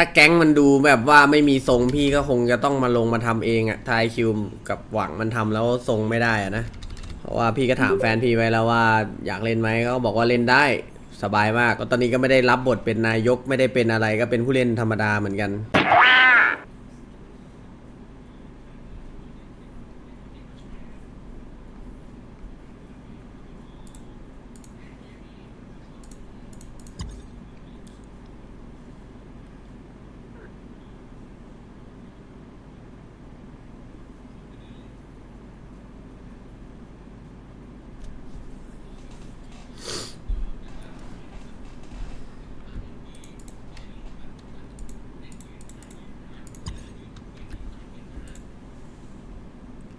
ถ้าแก๊งมันดูแบบว่าไม่มีทรงพี่ก็คงจะต้องมาลงมาทำเองอะทายคิวกับหวังมันทำแล้วทรงไม่ได้อะนะ เพราะว่าพี่ก็ถามแฟนพี่ไว้แล้วว่าอยากเล่นไหมเขาก็บอกว่าเล่นได้สบายมากก็ตอนนี้ก็ไม่ได้รับบทเป็นนายกไม่ได้เป็นอะไรก็เป็นผู้เล่นธรรมดาเหมือนกัน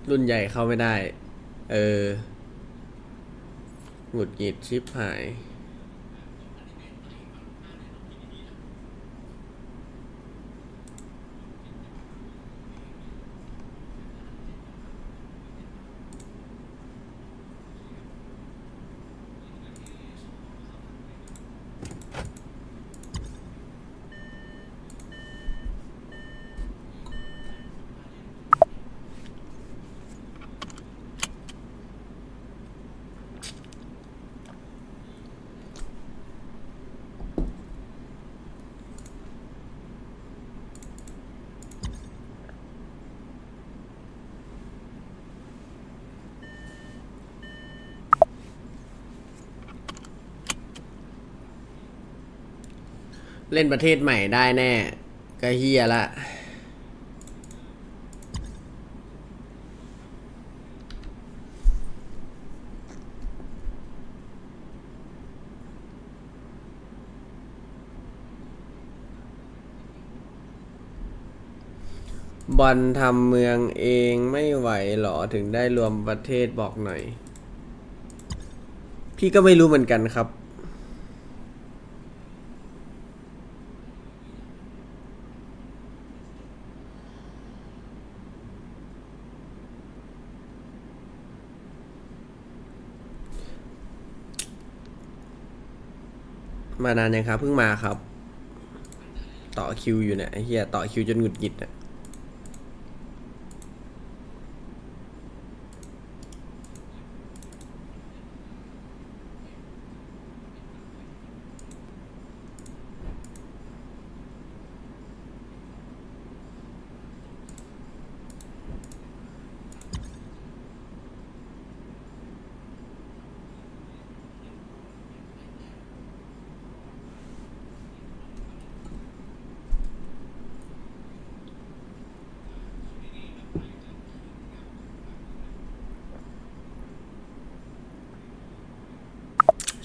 รุ่นใหญ่เข้าไม่ได้ เออหงุดหงิดชิปหาย เล่นประเทศใหม่ได้แน่ ก็เฮียละบอลทำเมืองเองไม่ไหวหรอถึงได้รวมประเทศบอกหน่อย พี่ก็ไม่รู้เหมือนกันครับ มานานยังครับเพิ่งมาครับ ต่อคิวอยู่เนี่ยไอ้เฮียต่อคิวจนหงุดหงิดอ่ย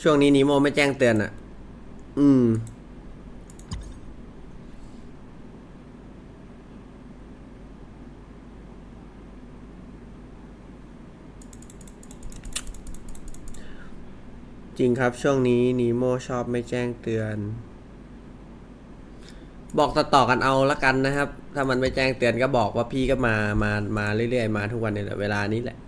ช่วงนี้นีโมไม่แจ้งเตือนอะ อืม จริงครับช่วงนี้นีโมชอบไม่แจ้งเตือน บอกต่อๆกันเอาละกันนะครับ ถ้ามันไม่แจ้งเตือนก็บอกว่าพี่ก็มา มา มาเรื่อยๆ มาทุกวันเนี่ยแหละเวลานี้แหละ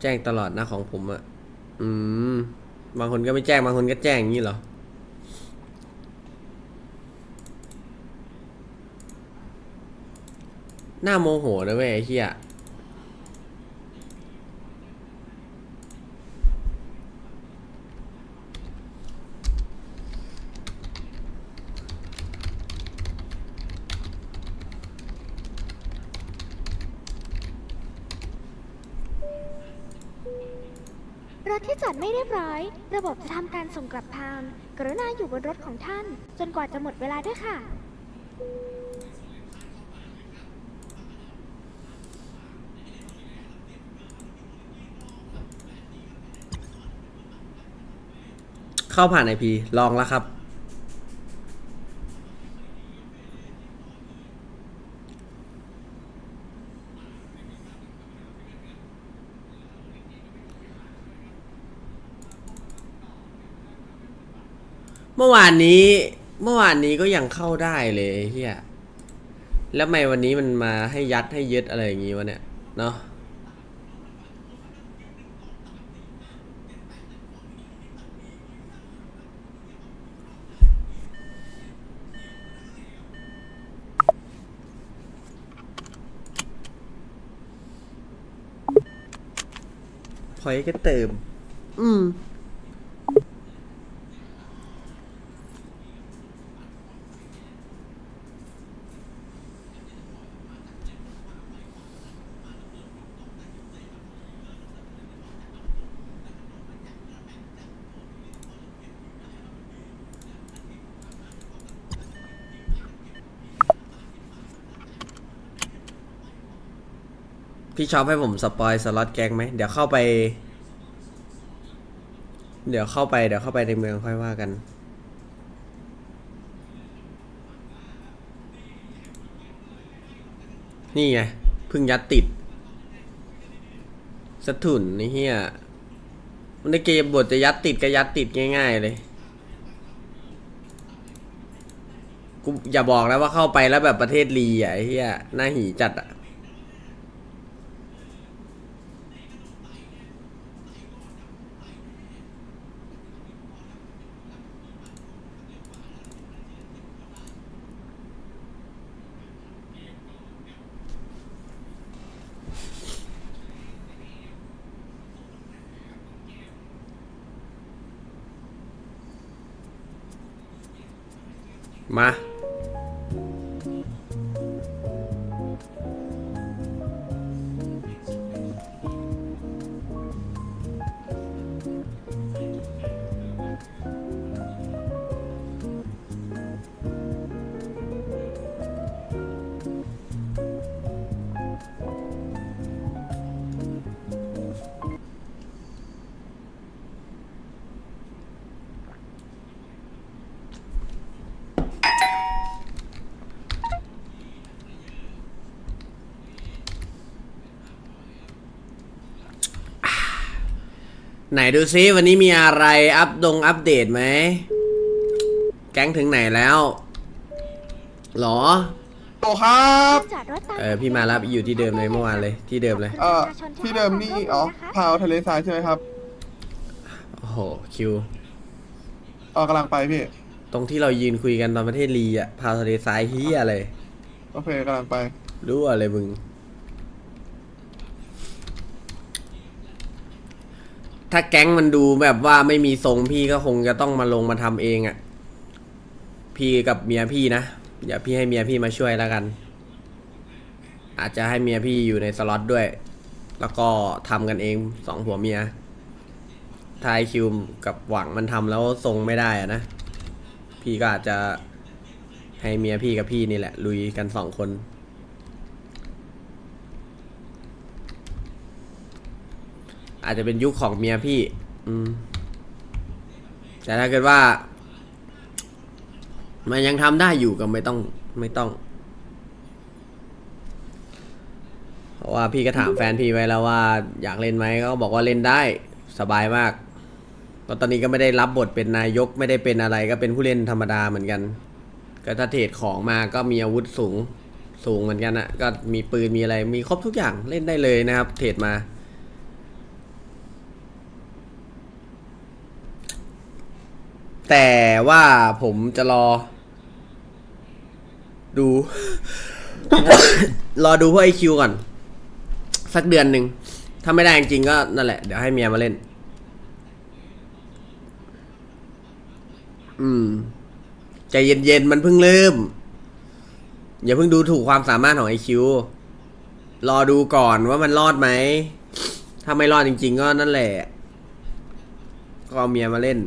แจ้งตลอดนะของผมอะ่ะอืม บางคนก็ไม่แจ้ง บางคนก็แจ้งอย่างนี้เหรอ หน้าโมโหนะเว้ยไอ้เหี้ย ถที่จอดไม่เรียบร้อย ระบบจะทำการส่งกลับพามกรุณาอยู่บนรถของท่าน จนกว่าจะหมดเวลาด้วยค่ะ เข้าผ่านไอพีลองแล้วครับ เมื่อวานนี้ เมื่อวานนี้ก็ยังเข้าได้เลยเฮียแล้วทำไมวันนี้มันมาให้ยัดให้ยึดอะไรอย่างงี้วะเนี่ย เนาะพอยก็เติม อืม พี่ชอบให้ผมสปอยสล็อตแกงไหมเดี๋ยวเข้าไป เดี๋ยวเข้าไปเดี๋ยวเข้าไปในเมืองค่อยว่ากัน นี่ไงพึ่งยัดติดสะถุนนี่เฮียในเกมบทจะยัดติดก็ยัดติดง่าย ๆ เลยกูอย่าบอกนะว่าเข้าไปแล้วแบบประเทศลีอะไอเฮียหน้าหีจัดอะ มา ไหนดูซิวันนี้มีอะไรอัปดงอัปเดตไหม แก๊งถึงไหนแล้วหรอโอ้ครับ จอดรถตามเออพี่มารับอยู่ที่เดิมเลยเมื่อวานเลยที่เดิมเลย เอ่อ ที่เดิมนี่ อ๋อ พาวทะเลทรายใช่ไหมครับ โอ้โหคิว เออกำลังไปพี่ ตรงที่เรายืนคุยกันตอนประเทศลีอะพาวทะเลทรายเฮียอะไรโอเคกำลังไป รู้อะไรมึง ถ้าแก๊งมันดูแบบว่าไม่มีทรงพี่ก็คงจะต้องมาลงมาทำเองอะ่ะ พี่กับเมียพี่นะเดี๋ยวพี่ให้เมียพี่มาช่วยแล้วกัน อาจจะให้เมียพี่อยู่ในสล็อตด้วย แล้วก็ทำกันเองสองผัวเมียทายคิวกับหวังมันทำแล้วทรงไม่ได้อะนะ พี่ก็อาจจะให้เมียพี่กับพี่นี่แหละลุยกันสองคน อาจจะเป็นยุคของเมียพี่ อืม แต่ถ้าเกิดว่า มันยังทำได้อยู่ก็ไม่ต้อง ไม่ต้อง เพราะว่าพี่ก็ถามแฟนพี่ไว้แล้วว่า อยากเล่นไหมเขาบอกว่าเล่นได้สบายมากก็ตอนนี้ก็ไม่ได้รับบทเป็นนายกไม่ได้เป็นอะไรก็เป็นผู้เล่นธรรมดาเหมือนกัน ก็ถ้าเทรดของมาก็มีอาวุธสูงสูงเหมือนกันอะก็มีปืนมีอะไรมีครบทุกอย่างเล่นได้เลยนะครับ เทรดมา แต่ว่าผมจะรอ ดู รอดูพวกไอคิวก่อน สักเดือนหนึ่ง ถ้าไม่ได้จริงๆก็นั่นแหละ เดี๋ยวให้เมียมาเล่น อืม ใจเย็นๆ มันเพิ่งเริ่ม อย่าเพิ่งดูถูกความสามารถของไอคิว รอดูก่อนว่ามันรอดไหม ถ้าไม่รอดจริง ๆ ก็นั่นแหละ ก็เอาเมียมาเล่น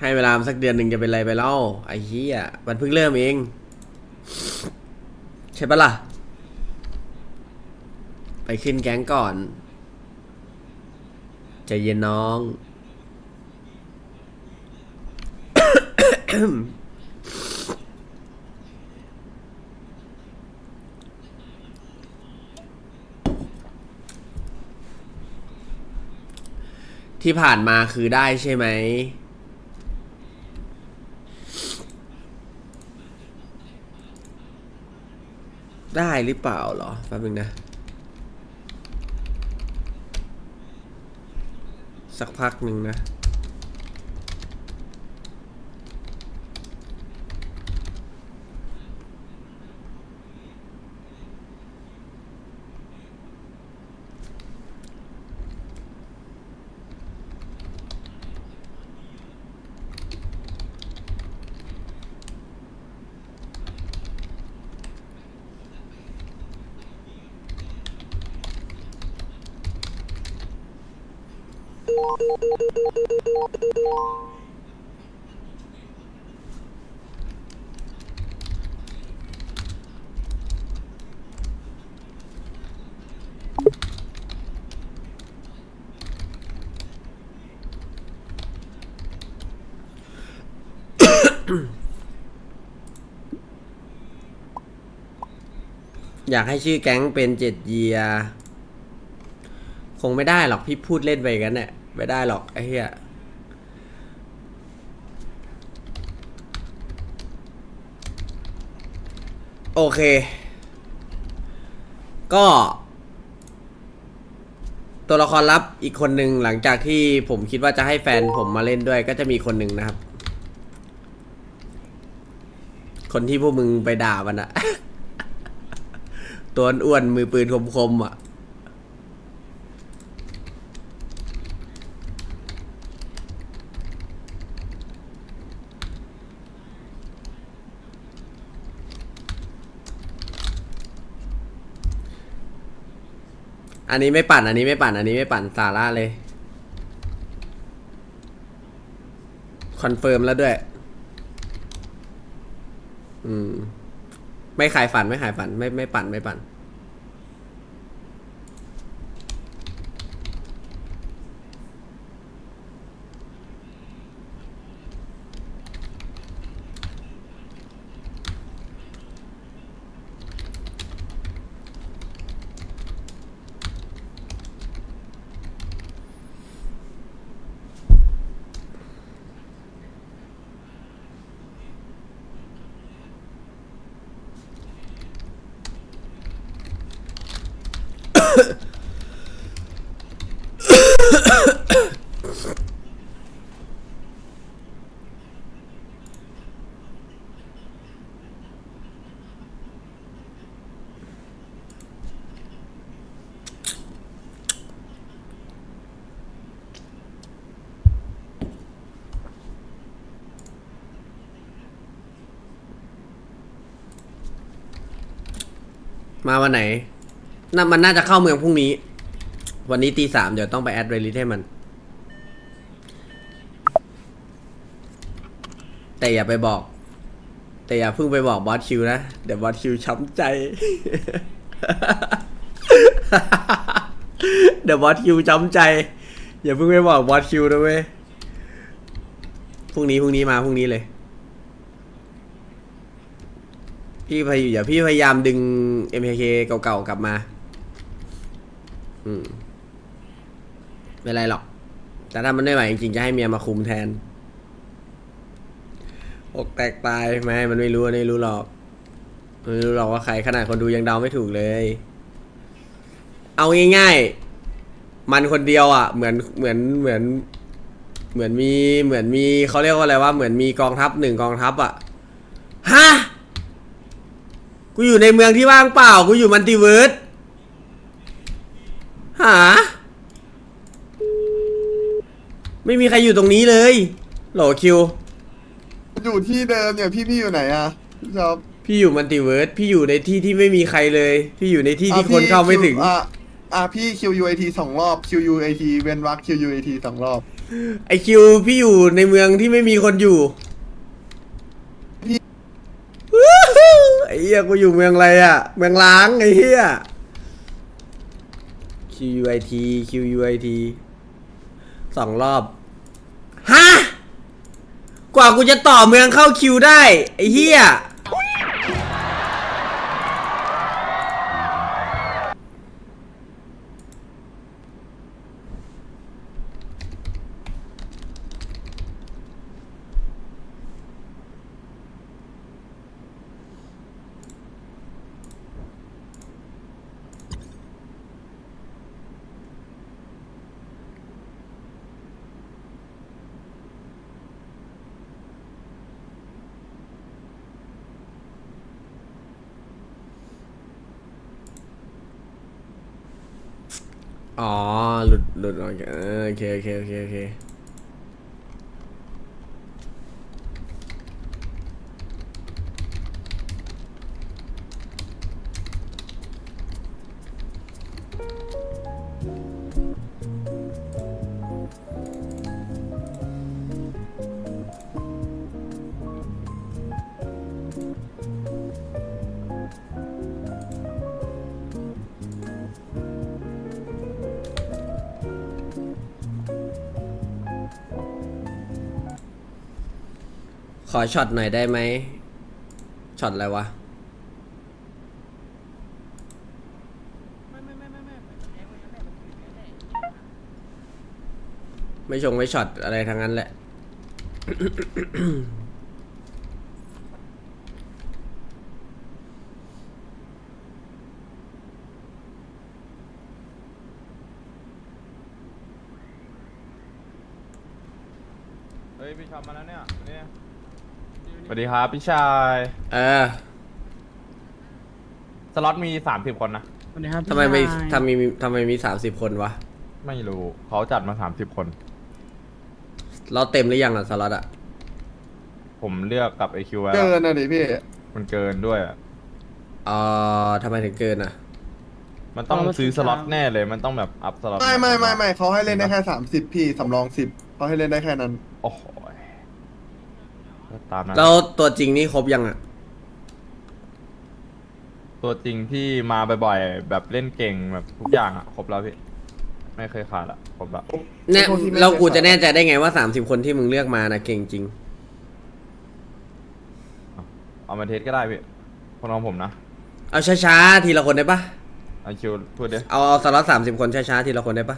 ให้เวลามสักเดือนหนึ่งจะเป็นไรไปเล่าไอ้เหี้ยมันเพิ่งเริ่มเอง ใช่ปะล่ะ ไปขึ้นแก๊งก่อนใจเย็นน้อง ที่ผ่านมาคือได้ใช่ไหม ได้หรือเปล่าเหรอแป๊บนึงนะ สักพักหนึ่งนะ อยากให้ชื่อแก๊งเป็นเจ็ดเยีย คงไม่ได้หรอกพี่พูดเล่นไปกันเนี่ย ไม่ได้หรอก ไอ้เหี้ยโอเค ก็ ตัวละครลับอีกคนหนึ่งหลังจากที่ผมคิดว่าจะให้แฟนผมมาเล่นด้วย ก็จะมีคนหนึ่งนะครับ คนที่พวกมึงไปด่ามันอะตัวอ้วนมือปืนคมๆอะ อันนี้ไม่ปั่น อันนี้ไม่ปั่น อันนี้ไม่ปั่นสาระเลย คอนเฟิร์มแล้วด้วย อืม ไม่ขายฝันไม่ขายฝัน ไม่ไม่ปั่นไม่ปั่น มาวันไหนน่ามันน่าจะเข้าเมืองพรุ่งนี้ วันนี้ตีสามเดี๋ยวต้องไปแอดเรลิทให้มัน แต่อย่าไปบอก แต่อย่าเพิ่งไปบอกบอสคิวนะ เดี๋ยวบอสคิวช้ำใจ เดี๋ยวบอสคิวช้ำใจ อย่าเพิ่งไปบอกบอสคิวนะเว้ย พรุ่งนี้พรุ่งนี้มาพรุ่งนี้เลย พี่พยอย่าพี่พยายามดึง MKK เก่าๆกลับมา อืมไม่ไรหรอก แต่ถ้ามันไม่ไหวจริงๆจะให้เมียมาคุมแทนอกแตกตายไม่มันไม่รู้ไม่รู้หรอกไม่รู้หรอกว่าใครขนาดคนดูยังเดาไม่ถูกเลย เอาง่ายๆ มันคนเดียวอะ เหมือนเหมือนเหมือน เหมือนมีเหมือนมีเขาเรียกว่าอะไรว่าเหมือนมีกองทัพหนึ่งกองทัพอะฮะ กูอยู่ในเมืองที่ว่างเปล่า กูอยู่มันติเวิร์สหา ไม่มีใครอยู่ตรงนี้เลยโหลคิว อยู่ที่เดิมเนี่ยพี่พี่อยู่ไหนอะพี่ชอบพี่อยู่มันติเวิร์สพี่อยู่ในที่ที่ไม่มีใครเลย พี่อยู่ในที่ที่อะคนพี่เข้าไม่ถึงคิวอะอะพี่ QUAT สองรอบ QUAT เว้นวรรค QUAT สองรอบ ไอคิว พี่อยู่ในเมืองที่ไม่มีคนอยู่พี่วู้ฮู้ ไอ้เหี้ยกูอยู่เมืองอะไรอะ เมืองล้างไอ้เหี้ย QUIT QUIT สองรอบฮะกว่ากูจะต่อเมืองเข้าคิวได้ ไอ้เหี้ย อ๋อ หลุดหลุดออกจากเออโอเคโอเคโอเคโอเค ขอช็อตหน่อยได้ไหมช็อตอะไรวะ ไม่ชงไม่ช็อตอะไรทั้งนั้นแหละ เฮ้ยพี่ชอบมาแล้วเนี่ยเนี่ย สวัสดีครับพี่ชาย เออสล็อตมีสามสิบคนนะ สวัสดีครับทำไมไม่พี่ชายทำไมมีทำไมมีสามสิบคนวะ ไม่รู้เขาจัดมาสามสิบคน เราเต็มหรือยังอะสล็อตอะ ผมเลือกกับไอคิวไว้เกินอะดิพี่ มันเกินด้วยอะเอ่อทำไมถึงเกินอะ มันต้องซื้อสล็อตแน่เลย มันต้องแบบอัพสล็อตไม่ไม่ไม่ไม่เขาให้เล่นได้แค่สามสิบพี่สำรองสิบเขาให้เล่นได้แค่นั้น โอ้โห ก็ตามนั้นแล้วตัวจริงนี่ครบยังอะ ตัวจริงที่มาบ่อยๆแบบเล่นเก่งแบบทุกอย่างอะครบแล้วพี่ ไม่เคยขาดอะครบแล้วเนี่ยพวกที่ไม่เรากูได้จะแน่ใจได้ไงว่าสามสิบคนที่มึงเลือกมานะเก่งจริง เอามาเทสก็ได้พี่คนของผมนะเอาช้าๆทีละคนได้ปะไอคิวพูดดิเอาเอาสล็อตสามสิบคนช้าๆทีละคนได้ปะ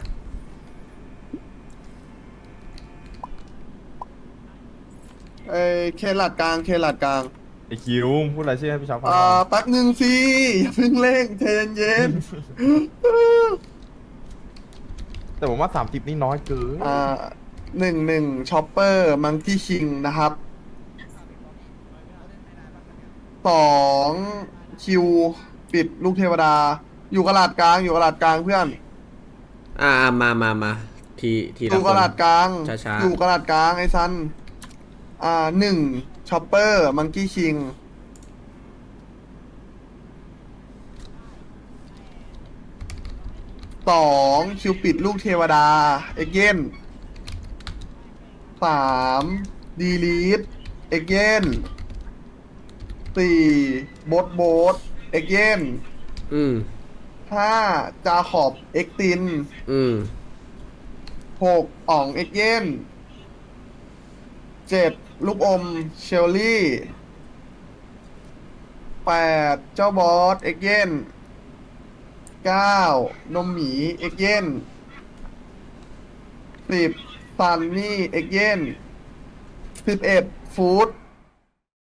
เอ้ยเคหลัดกลางเคหลัดกลาง ไอคิวพูดอะไรชื่อให้พี่ชอบฟังอ่าแป๊บหนึ่งสิอย่าเพิ่งเร่งใจเย็นแต่ผมว่าสามสิบนี่น้อยเกินๆอ่าหนึ่งหนึ่งช็อปเปอร์มังกี้คิงนะครับสองคิวปิดลูกเทวดา อยู่กระลาดกลางอยู่กระลาดกลางเพื่อนอ่าอ่ามามามาทีทีอละยู่คกระนลาดกลาง ช้าๆ อยู่กระลาดกลางไอ้ซัน อ่าหนึ่งช็อปเปอร์มังกี้คิงสองคิวปิดลูกเทวดา เอ็กเยนสามดีลีทเอ็กเยนสี่โบทโบทเอ็กเยนอืม ห้าจาขอบเอ็กตินอืม หกอ่องเอ็กเยนเจ็ด ลูกอม เชลลี่แปดเจ้าบอส เอ็กเยนเก้านมหมี เอ็กเยนสิบซันนี่ เอ็กเยนสิบเอ็ดฟู้ด